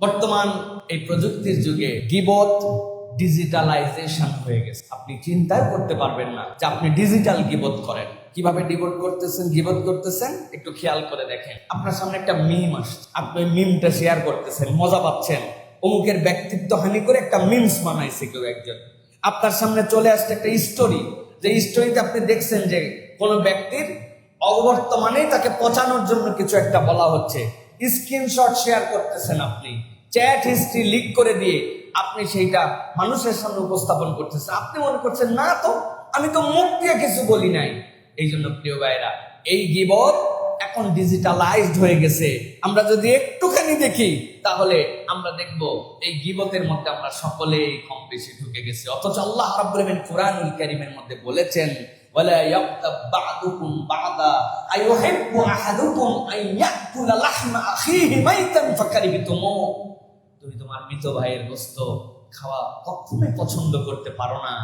বর্তমান এই প্রযুক্তির যুগে গিবত ডিজিটালাইজেশন হয়ে গেছে। আপনি চিন্তায় করতে পারবেন না যে আপনি ডিজিটাল গিবত করেন। কীভাবে ডিবোট করতেছেন, গিবত করতেছেন, একটু খেয়াল করে দেখেন। আপনার সামনে একটা মিম আসছে। আপনি মিমটা শেয়ার করতেছেন, মজা পাচ্ছেন। অমুকের ব্যক্তিত্ব হানি করে একটা মিমস বানাইছে কেউ একজন। আপনার সামনে চলে আসছে একটা স্টোরি যে স্টোরিতে আপনি দেখছেন যে কোনো ব্যক্তির অবর্তমানেই তাকে পচানোর জন্য কিছু একটা বলা হচ্ছে। স্ক্রিনশট শেয়ার করতেছেন আপনি। চ্যাট হিস্ট্রি লিক করে দিয়ে আপনি সেইটা মানুষের সামনে উপস্থাপন করতেছেন। আপনি মনে করছেন, না তো, আমি তো মুখ দিয়ে কিছু বলি নাই। এই জন্য প্রিয় ভাইরা এই গিবত এখন ডিজিটালাইজড হয়ে গেছে। আমরা যদি একটুখানি দেখি, তাহলে আমরা দেখব এই গিবতের মধ্যে আমরা সকলেই কম বেশি ঢুকে গেছি। অথচ আল্লাহ রাব্বুল আলামিন কুরআনুল কারীমের মধ্যে বলেছেন ওয়ালা ইয়াক্তাব বা'দুকুম বা'দা আইয়ুহিব্বু আহাদুকুম আন ইয়াকুলা লাহমা আখিহি মাইতান ফাকারিহতুমু তুমি তোমার মৃত ভাইয়ের গোস্ত খাওয়া কখনোই পছন্দ করতে পারো না।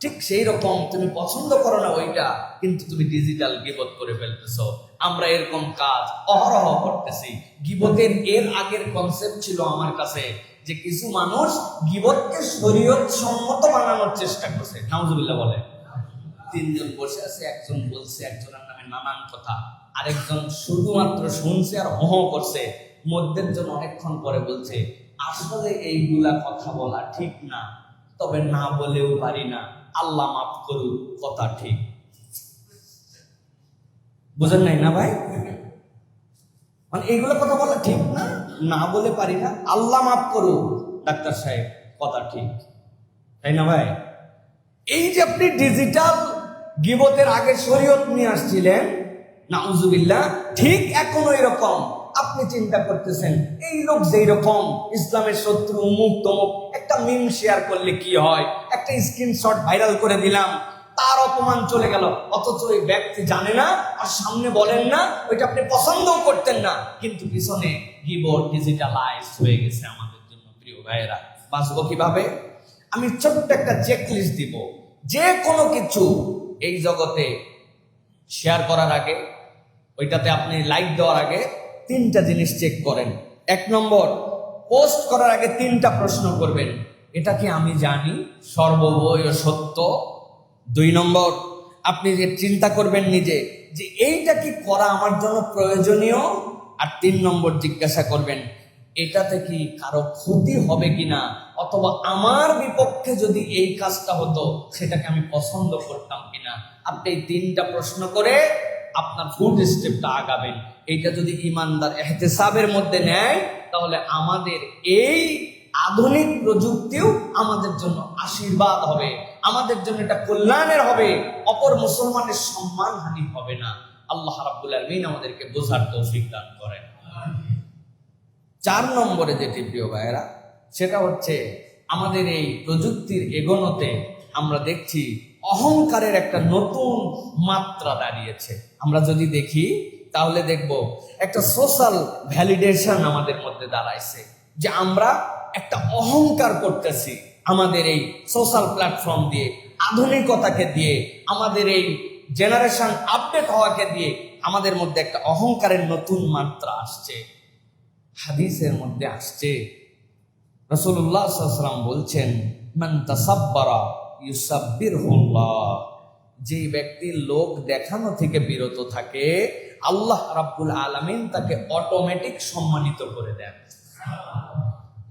ঠিক সেই রকম তুমি পছন্দ করো না ওইটা, কিন্তু তুমি ডিজিটাল গিবত করে ফেলতেছো। আমরা এরকম কাজ অহরহ করতেছি। গিবতের এর আগের কনসেপ্ট ছিল আমার কাছে যে কিছু মানুষ গিবতকে শরীয়ত সম্মত বানানোর চেষ্টা করছে। নাউজুবিল্লাহ বলে। তিনজন বসে আছে, একজন বলছে, একজনের নামে নানান কথা। আরেকজন শুধুমাত্র শুনছে আর হহ করছে। মধ্যের জন অনেকক্ষণ পরে বলছে, আসলে এইগুলা কথা বলা ঠিক না, তবে না বলেও পারি না। আল্লাহ মাফ করুক, কথা ঠিক। বুঝেন নাই না ভাই? মানে এইগুলো কথা বলা ঠিক না না বলে পারি না। আল্লাহ মাফ করুক, ডাক্তার সাহেব, কথা ঠিক। তাই না ভাই? এই যে আপনি ডিজিটাল গিবতের আগে শরীয়ত নিয়ে আসছিলেন। নাউজুবিল্লাহ, ঠিক এখন ওই রকম। আপনি চিন্তা করতেছেন, এই লোক যেই রকম, ইসলামের শত্রু, মুখ তমুক, একটা মিম শেয়ার করলে কি হয়? একটা স্ক্রিনশট ভাইরাল করে দিলাম, তার অপমান চলে গেল। অথচ ওই ব্যক্তি জানে না, আর সামনে বলেন না, ওইটা আপনি পছন্দও করতেন না। কিন্তু পিছনে গিবট ডিজিটালাইজ হয়ে গেছে আমাদের জন্য, প্রিয় ভাইয়েরা। বাঁচবো কীভাবে? আমি ছোট্ট একটা চেক লিস্ট দিব। যে কোনো কিছু এই জগতে শেয়ার করার আগে, ওইটাতে আপনি লাইক দেওয়ার আগে তিনটা জিনিস চেক করেন। এক নম্বর পোস্ট করার আগে তিনটা প্রশ্ন করবেন। এটা কি আমি জানি? সর্ববয় সত্য। দুই নম্বর, আপনি যে চিন্তা করবেন নিজে, যে এইটা কি করা আমার জন্য প্রয়োজনীয়? আর তিন নম্বর, জিজ্ঞাসা করবেন এটাতে কি কারও ক্ষতি হবে কিনা অথবা আমার বিপক্ষে যদি এই কাজটা হতো, সেটাকে আমি পছন্দ করতাম কিনা? আপনি এই তিনটা প্রশ্ন করে আপনার ফুড স্টেপটা আগাবেন। এইটা যদি ইমানদার এহতেসাবের মধ্যে নেয়, তাহলে আমাদের এই আধুনিক প্রযুক্তিও আমাদের জন্য আশীর্বাদ হবে। আমাদের জন্য এটা কল্যাণের হবে। অপর মুসলমানের সম্মান হানি হবে না। আল্লাহ রাব্বুল আলামিন আমাদেরকে বোঝার তৌফিক দান করেন। চার নম্বরে যেটি প্রিয় ভাইয়েরা, সেটা হচ্ছে আমাদের এই প্রযুক্তির এগোনোতে আমরা দেখছি অহংকারের একটা নতুন মাত্রা দাঁড়িয়েছে। আমরা যদি দেখি, তাহলে দেখব একটা সোশ্যাল ভ্যালিডেশন আমাদের মধ্যে দাঁড়াইছে যে আমরা একটা অহংকার করতেছি আমাদের এই সোশ্যাল প্ল্যাটফর্ম দিয়ে, আধুনিকতাকে দিয়ে, আমাদের এই জেনারেশন আপডেট হওয়াকে দিয়ে আমাদের মধ্যে একটা অহংকারের নতুন মাত্রা আসছে। হাদিসের মধ্যে আসছে। রসুল্লাহ সাল্লাম বলছেন, মান তাসাব্বারা ইউসাব্বিরহুল্লাহ যে ব্যক্তি লোক দেখানো থেকে বিরত থাকে, আল্লাহ রাব্বুল আলামিন তাকে অটোমেটিক সম্মানিত করে দেন।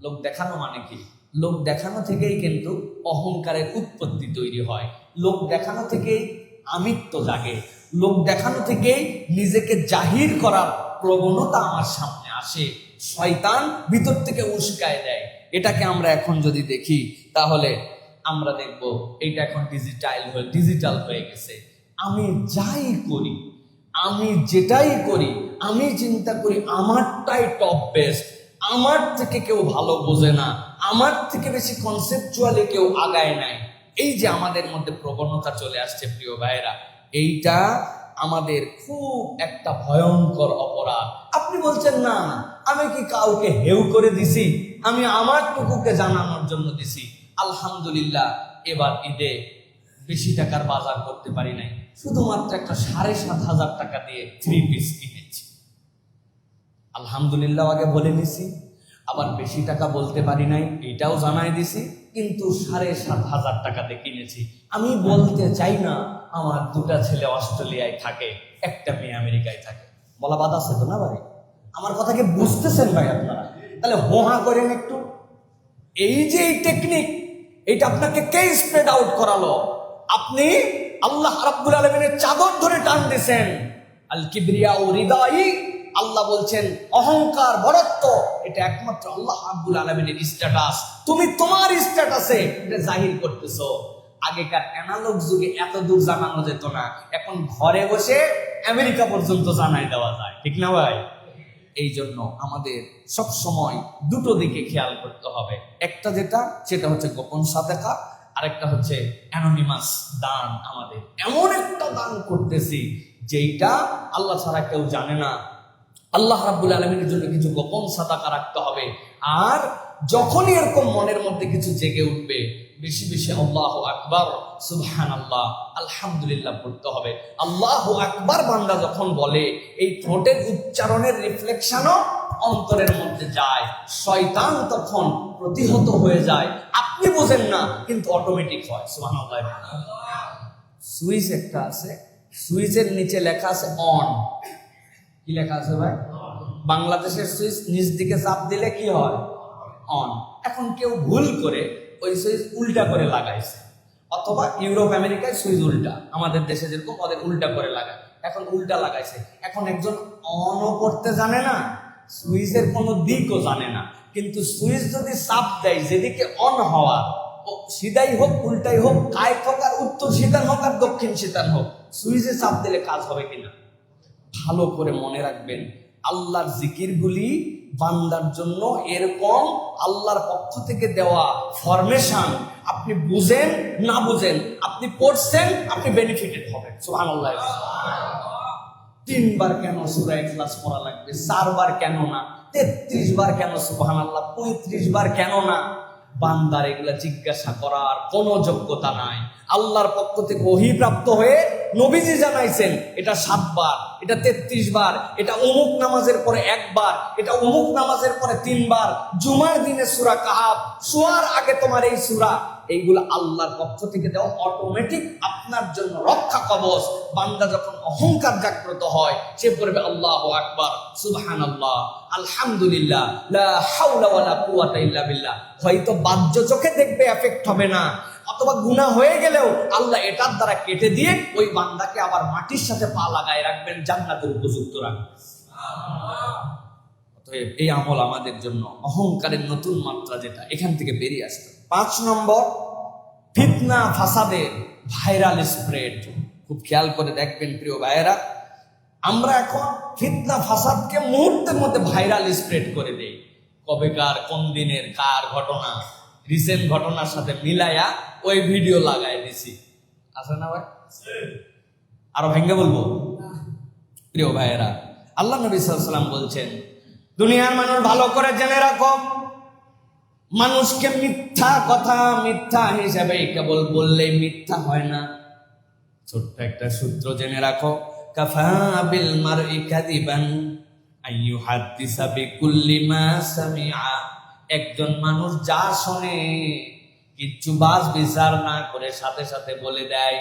লোক দেখানো মানে কি? লোক দেখানো থেকেই কিন্তু অহংকারের উৎপত্তি তৈরি হয়। লোক দেখানো থেকেই আমিত্ব জাগে। লোক দেখানো থেকেই নিজেকে জাহির করার প্রবণতা আমার সামনে আসে। শয়তান ভিতর থেকে উস্কায় দেয়। এটাকে আমরা এখন যদি দেখি, তাহলে আমরা দেখব এটা এখন ডিজিটাল হয়ে ডিজিটাল হয়ে গেছে। আমি যাই করি, আমি যেটাই করি, আমি চিন্তা করি আমারটাই টপ বেস্ট আমার থেকে কেউ ভালো বোঝে না, আমার থেকে বেশি কনসেপচুয়ালি কেউ আগায় নাই। এই যে আমাদের মধ্যে প্রবণতা চলে আসছে, প্রিয় ভাইরা এইটা আমাদের খুব একটা ভয়ঙ্কর অপরাধ। আপনি বলছেন, না না আমি কি কাউকে হেউ করে দিছি? আমি আমার টুকুকে জানানোর জন্য দিছি। আলহামদুলিল্লাহ, এবার ঈদে বেশি টাকার বাজার করতে পারি নাই। শুধুমাত্র একটা সাড়ে সাত হাজার টাকা দিয়ে থ্রি পিস কিনেছি। আলহামদুলিল্লাহ আগে বলে নিছি আবার বেশি টাকা বলতে পারি নাই, এটাও জানাই দিছি, কিন্তু সাড়ে সাত হাজার টাকাতে কিনেছি। আমি বলতে চাই না, আমার দুটা ছেলে অস্ট্রেলিয়ায় থাকে, একটা মেয়ে আমেরিকায় থাকে। বলা বাদ আছে তো না ভাই? আমার কথাকে বুঝতেছেন ভাই আপনারা? তাহলে হোহা করেন একটু। এই যে এই টেকনিক এটা আপনাকে কে স্প্রেড আউট করালো? আপনি আল্লাহ রাব্বুল আলমিনের চাদর ধরে টান দিছেন। আল কিবরিয়া ও হৃদয় আল্লাহ বলছেন, অহংকার, বরত্ব, এটা একমাত্র আল্লাহ রাব্বুল আলমিনের স্ট্যাটাস তুমি তোমার স্ট্যাটাসে এটা জাহির করতেছো। আগেকার অ্যানালগ যুগে এত দূর জানানো যেত না। এখন ঘরে বসে আমেরিকা পর্যন্ত জানাই দেওয়া যায়। ঠিক না ভাই? এই জন্য আমাদের সব সময় দুটো দিকে খেয়াল করতে হবে। একটা যেটা, সেটা হচ্ছে গোপন সাদেকা, আরেকটা হচ্ছে অ্যানোনিমাস দান আমাদের। এমন একটা দান করতেছি, যেইটা আল্লাহ ছাড়া কেউ জানে না। আল্লাহ রাব্বুল আলমীর জন্য কিছু গোপন সাদাকা রাখতে হবে। আর যখনই এরকম মনের মধ্যে কিছু জেগে উঠবে বেশি বেশি আল্লাহ আকবার সুবহান আল্লাহ আলহামদুলিল্লাহ পড়তে হবে। আল্লাহ আকবার বান্দা যখন বলে, এই ঠোঁটের উচ্চারণের রিফ্লেকশনও অন্তরের মধ্যে যায়। শয়তান তখন প্রতিহত হয়ে যায়। আপনি বোঝেন না, কিন্তু অটোমেটিক হয় সুবহান আল্লাহ সুইচ একটা আছে, সুইচের নিচে লেখা আছে অন কি লেখা আছে ভাই? বাংলাদেশের সুইচ নিচ দিকে চাপ দিলে কি হয়? অন এখন কেউ ভুল করে ওই সুইচ উল্টা করে লাগাইছে। অথবা ইউরোপ, আমেরিকায় সুইচ উল্টা, আমাদের দেশে যেরকম ওদের উল্টা করে লাগায়। এখন উল্টা লাগাইছে। এখন একজন অনও করতে জানে না, সুইচের কোনো দিকও জানে না। কিন্তু সুইচ যদি চাপ দেয়, যেদিকে অন হওয়ার ও সিধাই হোক, উল্টাই হোক, কায়ক হোক আর উত্তর শীতান হোক আর দক্ষিণ শীতান হোক, সুইচে চাপ দিলে কাজ হবে কিনা? ভালো করে মনে রাখবেন আল্লাহর জিকিরগুলি বান্দার জন্য এরকম আল্লাহর পক্ষ থেকে দেওয়া ফরমেশন আপনি বুঝেন, না বুঝেন, আপনি পড়ছেন, আপনি বেনিফিটেড হবেন। সুবহানাল্লাহ। তিনবার কেন সুরা ইখলাস পড়া লাগবে? চারবার কেন না? তেত্রিশ বার কেন? সুবহানাল্লাহ পঁয়ত্রিশ বার কেন না? বান্দার এগুলা জিজ্ঞাসা করার কোনো যোগ্যতা নাই। আল্লাহর পক্ষ থেকে অহিপ্রাপ্ত হয়ে নবীজি জানাইছেন, এটা সাতবার এটা তেত্রিশ বার, এটা অমুক নামাজের পরে একবার এটা অমুক নামাজের পরে তিনবার জুমার দিনে সুরা কাহাব শোয়ার আগে তোমার এই সুরা, এইগুলো আল্লাহর পক্ষ থেকে দেওয়া অটোমেটিক আপনার জন্য রক্ষা কবচ। বান্দা যখন অহংকার জাগ্রত হয়, সে পড়বে আল্লাহ আকবার সুবহান আল্লাহ আলহামদুলিল্লাহ বিল্লাহ। হয়তো বাহ্য চোখে দেখবে এফেক্ট হবে না। অথবা গুণা হয়ে গেলেও আল্লাহ এটার দ্বারা কেটে দিয়ে ওই বান্দাকে আবার মাটির সাথে পা লাগায় রাখবেন, জান্নাতের উপযুক্ত রাখবেন। এই আমল আমাদের জন্য অহংকারের নতুন মাত্রা যেটা, এখান থেকে বেরিয়ে আসবে পাঁচ নম্বর, ফিতনা ফাসাদের ভাইরাল স্প্রেড। খুব খেয়াল করে দেখবেন প্রিয় ভাইয়েরা, আমরা এখন ফিতনা ফাসাদকে মুহূর্তের মধ্যে ভাইরাল স্প্রেড করে দেই। কবেকার, কোন দিনের, কার ঘটনা রিসেন্ট ঘটনার সাথে মিলাইয়া ওই ভিডিও লাগাই দিছি। আছে না ভাই? আরও ভেঙ্গে বলব? প্রিয় ভাইয়েরা, আল্লাহ নবী সাল্লাম বলছেন, দুনিয়ার মানুষ ভালো করে জেনে রাখো। মানুষকে মিথ্যা কথা মিথ্যা হিসাবে কেবল বললেই মিথ্যা হয় না। ছোট্ট একটা সূত্র জেনে রাখো, কাফা বিল মারই কাদিবান আইয়ু হাদিসা বিকুল্লি মা সামিআ। একজন মানুষ যা শোনে, কিচ্ছু বাস বিচার না করে সাথে সাথে বলে দেয়,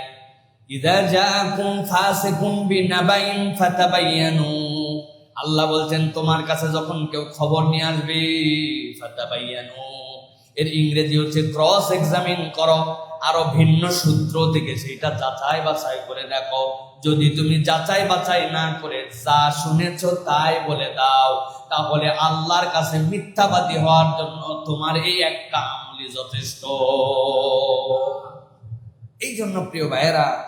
ইদা জাকুম ফাসিকুম বিনাবাইন ফাতাবায়ানু আল্লাহ বলছেন, তোমার কাছে যখন কেউ খবর নিয়ে আসবে ফাতাবায়ানু এর ইংরেজি হচ্ছে, ক্রস এক্সামিন করো। আরও ভিন্ন সূত্র থেকে সেটা যাচাই বাছাই করে দেখো। যদি তুমি যাচাই বাছাই না করে যা শুনেছ তাই বলে দাও। তাহলে আল্লাহর কাছে মিথ্যাবাদী হওয়ার জন্য তোমার এই একটা আমলি যথেষ্ট। এই জন্য প্রিয় ভাইয়েরা,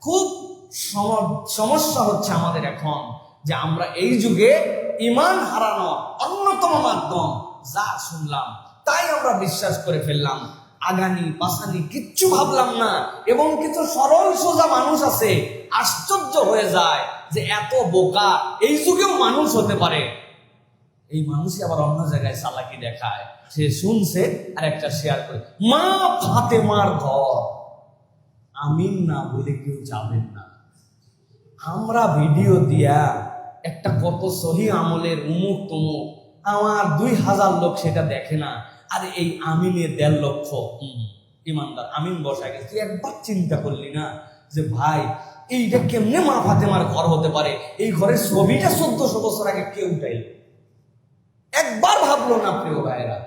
খুব সম- সমস্যা হচ্ছে আমাদের এখন যে আমরা এই যুগে ইমান হারানো অন্যতম মাধ্যম যা শুনলাম, তাই আমরা বিশ্বাস করে ফেললাম। আগানি পাসানি কিচ্ছু ভাবলাম না। এবং কিছু সরল সোজা মানুষ আছে, আশ্চর্য হয়ে যায় যে এত বোকা, এই যুগেও মানুষ হতে পারে। এই মানুষই আবার অন্য জায়গায় চালাকি দেখায়। সে শুনছে আর একটা শেয়ার করে, মা ফাতে মার ঘর, আমিন না বলে কেউ যাবেন না। আমরা ভিডিও দিয়া একটা কত সহি আমলের উমুক তুমুক আমার দুই হাজার লোক সেটা দেখে না। আর এই আমিনে দেড় লক্ষ ইমানদার আমিন বসা গেছে। তুই একবার চিন্তা করলি না যে ভাই এইটা কেমনে মা ফাতেমার ঘর হতে পারে? এই ঘরের ছবিটা চোদ্দশো বছর আগে কে উঠাইল? একবার ভাবলো না প্রিয় ভাইরা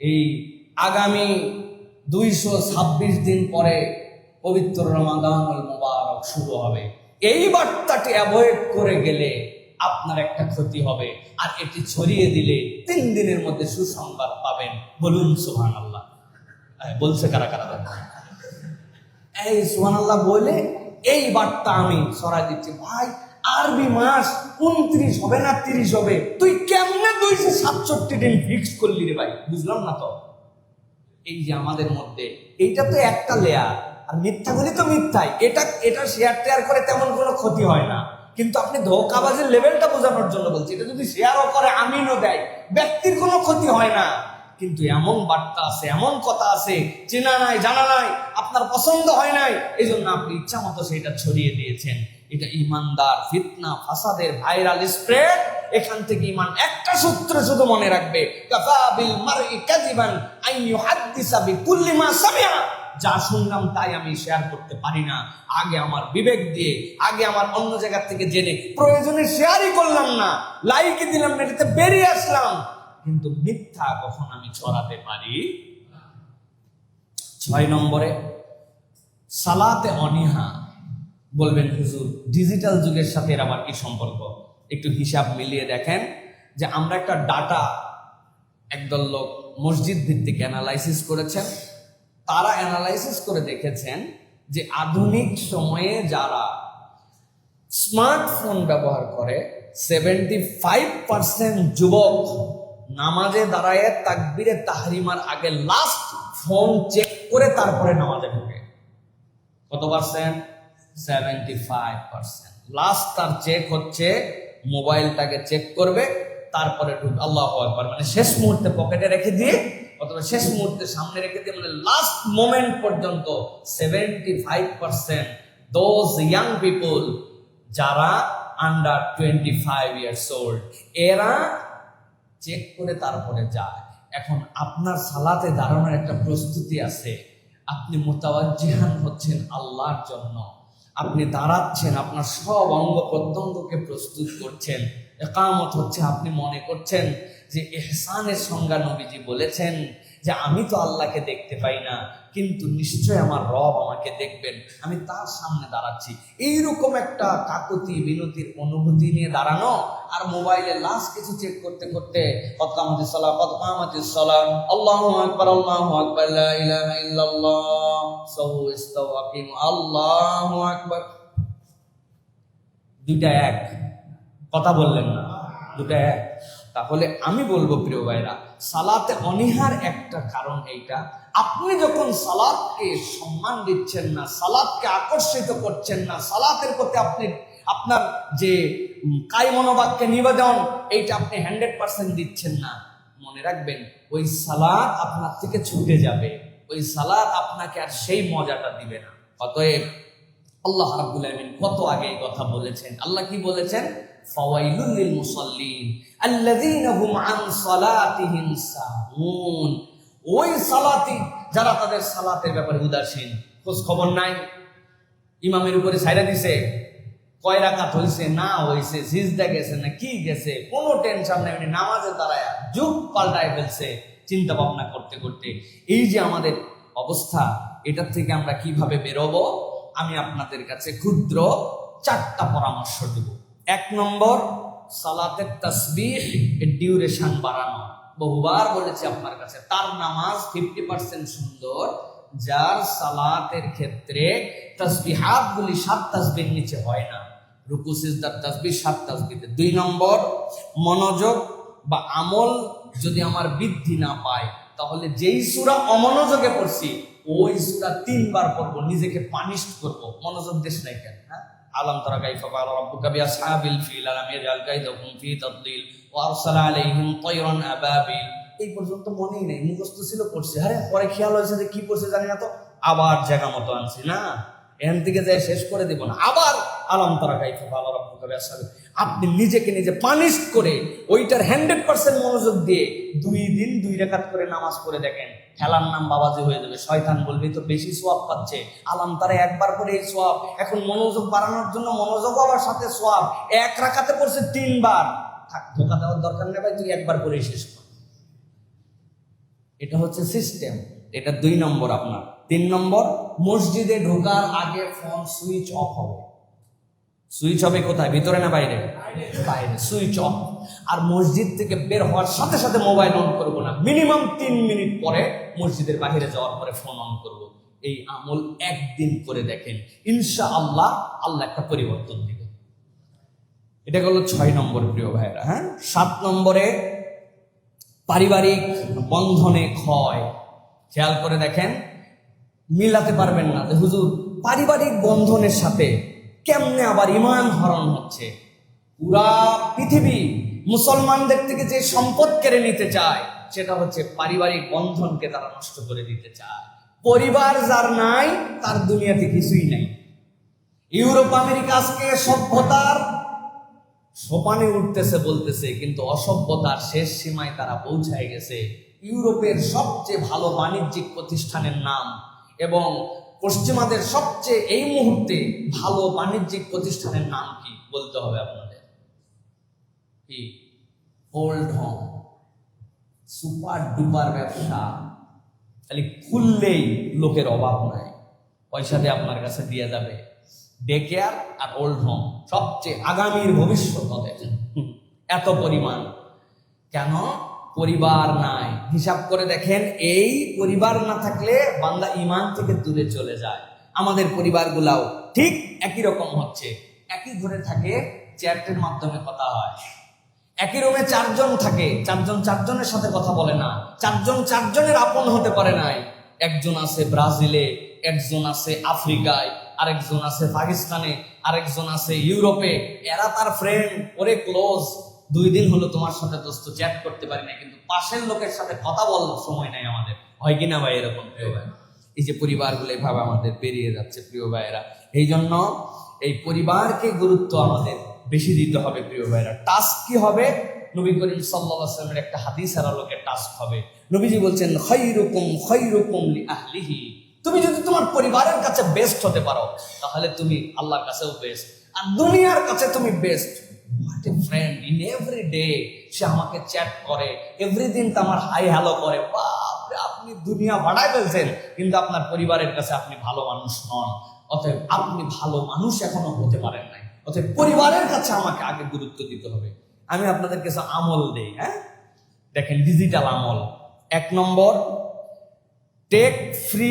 এই আগামী দুইশো ছাব্বিশ দিন পরে পবিত্র রমাদানুল মোবারক শুরু হবে। এই বার্তাটি অ্যাভয়েড করে গেলে আপনার একটা ক্ষতি হবে আর এটি ছড়িয়ে দিলে তিন দিনের মধ্যে সুসংবাদ পাবেন। বলুন সুহান আল্লাহ বলছে কারা কারা? এই সুহান আল্লাহ বলে, এই বার্তা আমি ছড়াই দিচ্ছি। ভাই, আরবি মাস উনত্রিশ হবে না তিরিশ হবে? তুই কেমনে দুইশো সাতষট্টি দিন ফিক্স করলি রে ভাই? বুঝলাম না তো। এই যে আমাদের মধ্যে, এইটা তো একটা লেয়ার আর মিথ্যাগুলি তো মিথ্যাই। এটা এটা শেয়ার টেয়ার করে তেমন কোনো ক্ষতি হয় না। কিন্তু আপনি ধোকাবাজের লেভেলটা বোঝানোর জন্য বলছি, এটা যদি শেয়ারও করে, আমিনও দেয়, ব্যক্তির কোনো ক্ষতি হয় না। কিন্তু এমন বার্তা আছে, এমন কথা আছে, চেনা নাই, জানা নাই, আপনার পছন্দ হয় নাই এই জন্য আপনি ইচ্ছা মতো সেটা ছড়িয়ে দিয়েছেন। এটা ইমানদার ফিতনা, ফাসাদের ভাইরাল স্প্রেড এখান থেকে ইমান একটা সূত্র শুধু মনে রাখবে, কাফা বিল মারই কাযিবান আন ইউহাদ্দিসা বিকুল্লি মা সামিআ। যা শুনলাম তাই আমি শেয়ার করতে পারি না। আগে আমার বিবেক দিয়ে, আগে আমার অন্য জায়গার থেকে জেনে প্রয়োজনে শেয়ারই করলাম না। লাইকে দিলাম না, এটাতে বেরিয়ে আসলাম। কিন্তু মিথ্যা কখন আমি ছড়াতে পারি? ছয় নম্বরে, সালাতে অনিহা। বলবেন, হুজুর ডিজিটাল যুগের সাথে এর আবার কি সম্পর্ক? একটু হিসাব মিলিয়ে দেখেন যে আমরা একটা ডাটা একদল লোক মসজিদ ভিত্তিক অ্যানালাইসিস করেছেন। তারা অ্যানালাইসিস করে দেখেছেন যে আধুনিক সময়ে যারা স্মার্টফোন ব্যবহার করে সেভেন্টি ফাইভ পার্সেন্ট যুবক নামাজে দাঁড়ায় তাকবিরে তাহরিমার আগে লাস্ট ফোন চেক করে তারপরে নামাজে ঢোকে। কত percent seventy five percent last তার চেক হচ্ছে মোবাইলটাকে চেক করবে, তারপরে ঢুক আল্লাহ একবার মানে শেষ মুহূর্তে পকেটে রেখে দিয়ে অথবা শেষ মুহূর্তে সামনে রেখে দিয়ে মানে লাস্ট মোমেন্ট পর্যন্ত seventy five percent those young people যারা under twenty five years old এরা চেক করে তারপরে যায়। এখন আপনার সালাতে দাঁড়ানোর একটা প্রস্তুতি আছে। আপনি মোতাবাজিহান হচ্ছেন আল্লাহর জন্য। আপনি দাঁড়াচ্ছেন, আপনার সব অঙ্গ প্রত্যঙ্গকে প্রস্তুত করছেন। একামত হচ্ছে আপনি মনে করছেন যে এহসানের সংজ্ঞা নবীজি বলেছেন যে আমি তো আল্লাহকে দেখতে পাই না, কিন্তু নিশ্চয় আমার রব আমাকে দেখবেন। আমি তার সামনে দাঁড়াচ্ছি। এইরকম একটা কাকতি বিনতির অনুভূতি নিয়ে দাঁড়ানো আর মোবাইলে লাস্ট কিছু চেক করতে করতে আল্লাহু আল্লাহু দুইটা এক। কথা বললেন না দুটা এক। তাহলে আমি বলব প্রিয় ভাইরা, সালাতে অনিহার একটা কারণ এইটা। আপনি যখন সালাদকে সম্মান দিচ্ছেন না সালাদকে আকর্ষিত করছেন না, সালাতের প্রতি আপনি, আপনার যে কায় মনোবাক্যে নিবেদন, এইটা আপনি হান্ড্রেড পার্সেন্ট দিচ্ছেন না। মনে রাখবেন, ওই সালাদ আপনার থেকে ছুটে যাবে। ওই সালাদ আপনাকে আর সেই মজাটা দিবে না। অতএব আল্লাহ রাব্বুল আলামিন কত আগে এই কথা বলেছেন? আল্লাহ কি বলেছেন? ফাওয়াইলুল লিল মুসাল্লিন। আল্লাযীনা হুম আন সালাতিহিম সাহুন। ওই সালাতি, যারা তাদের সালাতের ব্যাপারে উদাসীন। খোঁজ খবর নাই। ইমামের উপরে দিছে। কয় রাকাত হইছে, না হইছে, সিজদা গেছে না কি গেছে, কোনো টেনশন নাই। উনি নামাজে দাঁড়ায় যুগ পাল্টায় ফেলছে চিন্তা ভাবনা করতে করতে। এই যে আমাদের অবস্থা, এটার থেকে আমরা কীভাবে বেরোবো? আমি আপনাদের কাছে ক্ষুদ্র চারটা পরামর্শ দেব। এক নম্বর, সালাতের তসবিহ এর ডিউরেশন বাড়ানো। বহুবার বলেছি আপনার কাছে, তার নামাজ ফিফটি পার্সেন্ট সুন্দর, যার সালাতের ক্ষেত্রে তসবিহাত গুলি সাত তসবির নিচে হয় না। রুকু, সিজদার তসবিহ সাত তসবিতে দুই নম্বর, মনোযোগ বা আমল যদি আমার বৃদ্ধি না পায়, তাহলে যেই সুরা অমনোযোগে পড়ছি, ওই সুরা তিনবার পড়ব, নিজেকে পানিশ করব। মনোযোগ দেশ নাই কেন হ্যাঁ? আলম তারা কাইফা কালা রাব্বুকা বিআসহাবিল ফিল আলাম ইয়াজআল কাইদাহুম ফি তাদলিল ওয়া আরসালা আলাইহিম তায়রান আবাবিল। এই পর্যন্ত মনেই নেই, মুখস্থ ছিল পড়ছে। আরে, পরে খেয়াল হয়েছে যে কি পড়ছে জানি না তো। আবার জায়গা মতো আনছি না। এখান থেকে যাই শেষ করে দিব না। আবার আলম তারা কাইফা বিআসহাবিল। আপনি নিজেকে নিজে পানিশ করে ওইটার হান্ড্রেড পার্সেন্ট মনোযোগ দিয়ে দুই দিন দুই রেখাত করে নামাজ পড়ে দেখেন। খেলার নাম বাবাজি হয়ে যাবে শয়তান বলবে তো বেশি সোয়াব পাচ্ছে। আলাম তারা একবার করে এই সোয়াব। এখন মনোযোগ বাড়ানোর জন্য মনোযোগ আবার সাথে সোয়াব। এক রাখাতে পড়ছে তিনবার। থাক ধোকা দেওয়ার দরকার নেই ভাই তুই একবার করে শেষ কর। এটা হচ্ছে সিস্টেম এটা দুই নম্বর আপনার। তিন নম্বর মসজিদে ঢোকার আগে ফোন সুইচ অফ হবে। সুইচ হবে কোথায়? ভিতরে না বাইরে? বাইরে। সুইচ অফ আর মসজিদ থেকে বের হওয়ার সাথে সাথে মোবাইল অন করব না। মিনিমাম তিন মিনিট পরে মসজিদের বাইরে যাওয়ার পরে ফোন অন করব। এই আমল একদিন করে দেখেন। ইনশা আল্লাহ আল্লাহ একটা পরিবর্তন দিবে। এটা হলো ছয় নম্বর প্রিয় ভাইরা হ্যাঁ? সাত নম্বরে পারিবারিক বন্ধনে ক্ষয়। খেয়াল করে দেখেন, মিলাতে পারবেন না যে, হুজুর, পারিবারিক বন্ধনের সাথে কেমনে আবার ইমান হরণ হচ্ছে? পুরা পৃথিবী মুসলমানদের থেকে যে সম্পদ কেড়ে নিতে চায় সেটা হচ্ছে পারিবারিক বন্ধনকে তারা নষ্ট করে দিতে চায়। পরিবার যার নাই, তার দুনিয়াতে কিছুই নাই। ইউরোপ, আমেরিকা আজকে সভ্যতার সোপানে উঠতেছে বলতেছে, কিন্তু অসভ্যতার শেষ সীমায় তারা পৌঁছায় গেছে। ইউরোপের সবচেয়ে ভালো বাণিজ্যিক প্রতিষ্ঠানের নাম এবং পশ্চিমাদের সবচেয়ে এই মুহূর্তে ভালো বাণিজ্যিক প্রতিষ্ঠানের নাম কি? বলতে হবে আপনাদের। কি? ওল্ড হোম সুপার ডুপার ব্যবসা। খালি খুললেই লোকের অভাব নাই পয়সা দিয়ে আপনার কাছে দিয়ে যাবে। ডে কেয়ার আর ওল্ড হোম সবচেয়ে আগামীর ভবিষ্যৎ হুম, এত পরিমাণ। কেন? পরিবার নাই। হিসাব করে দেখেন এই পরিবার না থাকলে বান্দা ইমান থেকে দূরে চলে যায়। আমাদের পরিবারগুলাও ঠিক একই রকম হচ্ছে। একই ঘরে থাকে চ্যাটের মাধ্যমে কথা হয়। একই রুমে চারজন থাকে, চারজন চারজনের সাথে কথা বলে না, চারজন চারজনের আপন হতে পারে নাই। একজন আছে ব্রাজিলে, একজন আছে আফ্রিকায়, আরেকজন আছে পাকিস্তানে, আরেকজন আছে ইউরোপে। এরা তার ফ্রেন্ড ওরে ক্লোজ দুই দিন হলো তোমার সাথে দোস্ত চ্যাট করতে পারি না কিন্তু পাশের লোকের সাথে কথা বলার সময় নাই আমাদের। হয় কিনা ভাই এরকম, প্রিয় ভাই? এই যে পরিবারগুলো এভাবে আমাদের বেরিয়ে যাচ্ছে, প্রিয় ভাইয়েরা। এই জন্য এই পরিবারকে গুরুত্ব আমাদের বেশি দিতে হবে প্রিয় ভাইরা। টাস্ক কি হবে? নবী করিম সাল্লামের একটা হাদিসের আলোকে টাস্ক হবে। নবীজি বলছেন খৈরুকুম খৈরুকুম আহলিহি তুমি যদি তোমার পরিবারের কাছে বেস্ট হতে পারো, তাহলে তুমি আল্লাহর কাছেও বেস্ট আর দুনিয়ার কাছে তুমি best what a friend in every day সে আমাকে চ্যাট করে এভরিদিন তো আমার হাই হ্যালো করে। বাপরে, আপনি দুনিয়া বাড়ায় ফেলছেন, কিন্তু আপনার পরিবারের কাছে আপনি ভালো মানুষ নন। অতএব আপনি ভালো মানুষ এখনও হতে পারেন নাই। অতএব পরিবারের কাছে আমাকে আগে গুরুত্ব দিতে হবে। আমি আপনাদের কাছে আমল দেই হ্যাঁ? দেখেন ডিজিটাল আমল। এক নম্বর টেক ফ্রি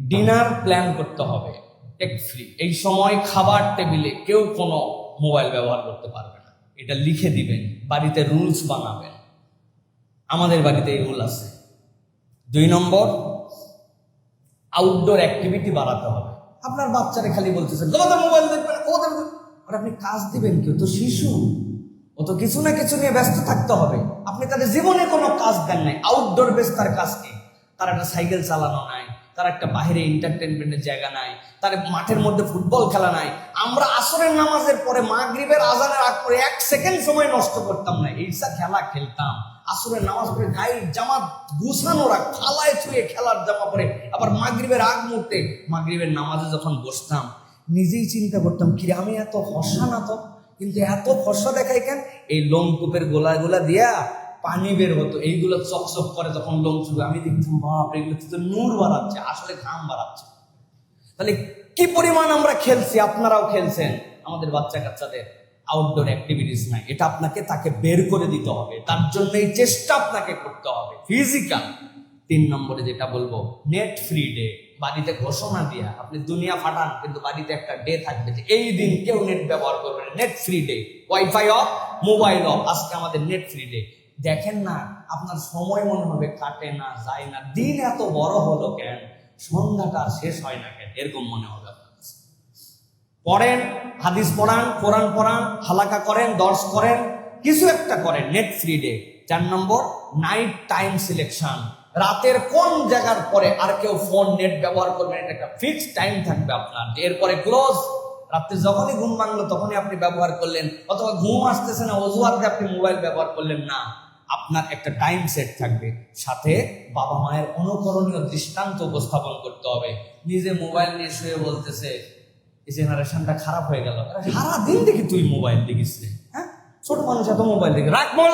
ডিনার প্ল্যান করতে হবে। টেক ফ্রি এই সময় খাবার টেবিলে কেউ কোনো মোবাইল ব্যবহার করতে পারবে না। এটা লিখে দিবেন, বাড়িতে রুলস বানাবেন। আমাদের বাড়িতে এই রুল আছে। দুই নম্বর আউটডোর অ্যাক্টিভিটি বাড়াতে হবে। আপনার বাচ্চারা খালি বলতেছে, তোমাদের মোবাইল দেখবেন ওদের আর আপনি কাজ দিবেন কেউ? তো শিশু। ও তো কিছু না কিছু নিয়ে ব্যস্ত থাকতে হবে। আপনি তাদের জীবনে কোনো কাজ দেন নাই। আউটডোর বেস তার কাজ কি? তার একটা সাইকেল চালানো নাই, তার একটা বাইরে এন্টারটেনমেন্টের জায়গা নাই, তার মাঠের মধ্যে ফুটবল খেলা নাই। আমরা আসরের নামাজের পরে মাগরিবের আজানের আগ করে এক সেকেন্ড সময় নষ্ট করতাম না। এইসা খেলা খেলতাম। আসরের নামাজ পড়ে গায়ে জামা গুছানো রাখ ফালায় ছুঁয়ে খেলার জামা পরে আবার মাগরিবের আগ মুহূর্তে মাগরিবের নামাজে যখন বসতাম নিজেই চিন্তা করতাম, কি আমি এত ফসা না তো? কিন্তু এত ফসা দেখাই কেন? এই লোমকূপের গোলা গোলা দিয়া পানি বের হতো, এইগুলো চকচক করে তখন লোম চুবে আমি দেখতাম, বাপ এগুলো তো নূর বাড়াচ্ছে, আসলে ঘাম বাড়াচ্ছে। তাহলে কি পরিমাণ আমরা খেলছি, আপনারাও খেলছেন? আমাদের বাচ্চা কাচ্চাদের আউটডোর অ্যাক্টিভিটিস নাই, এটা আপনাকে তাকে বের করে দিতে হবে। তার জন্য এই চেষ্টা আপনাকে করতে হবে ফিজিক্যাল তিন নম্বরে যেটা বলব নেট ফ্রি ডে বাড়িতে ঘোষণা দিয়া আপনি দুনিয়া ফাটান, কিন্তু বাড়িতে একটা ডে থাকবে যে এই দিন কেউ নেট ব্যবহার করবে না net free day wifi off mobile off আজকে আমাদের নেট ফ্রি ডে দেখেন না, আপনার সময় মনে হবে কাটে না, যায় না। দিন এত বড় হলো কেন? সন্ধ্যাটা শেষ হয় না কেন? এরকম মনে হবে। পড়েন, হাদিস পড়ান, কোরআন পড়ান, হালাকা করেন, দর্শ করেন, কিছু একটা করেন নেট ফ্রি ডে চার নম্বর নাইট টাইম সিলেকশন রাতের কোন জায়গার পরে আর কেউ ফোন, নেট ব্যবহার করবেন, এটা একটা ফিক্সড টাইম থাকবে আপনার। এরপরে ক্লোজ রাত্রে যখনই ঘুম ভাঙলো, তখনই আপনি ব্যবহার করলেন, অথবা ঘুম আসতেছে না, অজুহাতে আপনি মোবাইল ব্যবহার করলেন, না। আপনার একটা টাইম সেট থাকবে। সাথে বাবা মায়ের অনুকরণীয় দৃষ্টান্ত উপস্থাপন করতে হবে। নিজে মোবাইল নিয়ে শুয়ে বলতেছে, এই জেনারেশনটা খারাপ হয়ে গেল। সারাদিন দেখি তুই মোবাইল দেখিস হ্যাঁ? ছোট মানুষ এত মোবাইল দেখে। রাখ মোবাইল।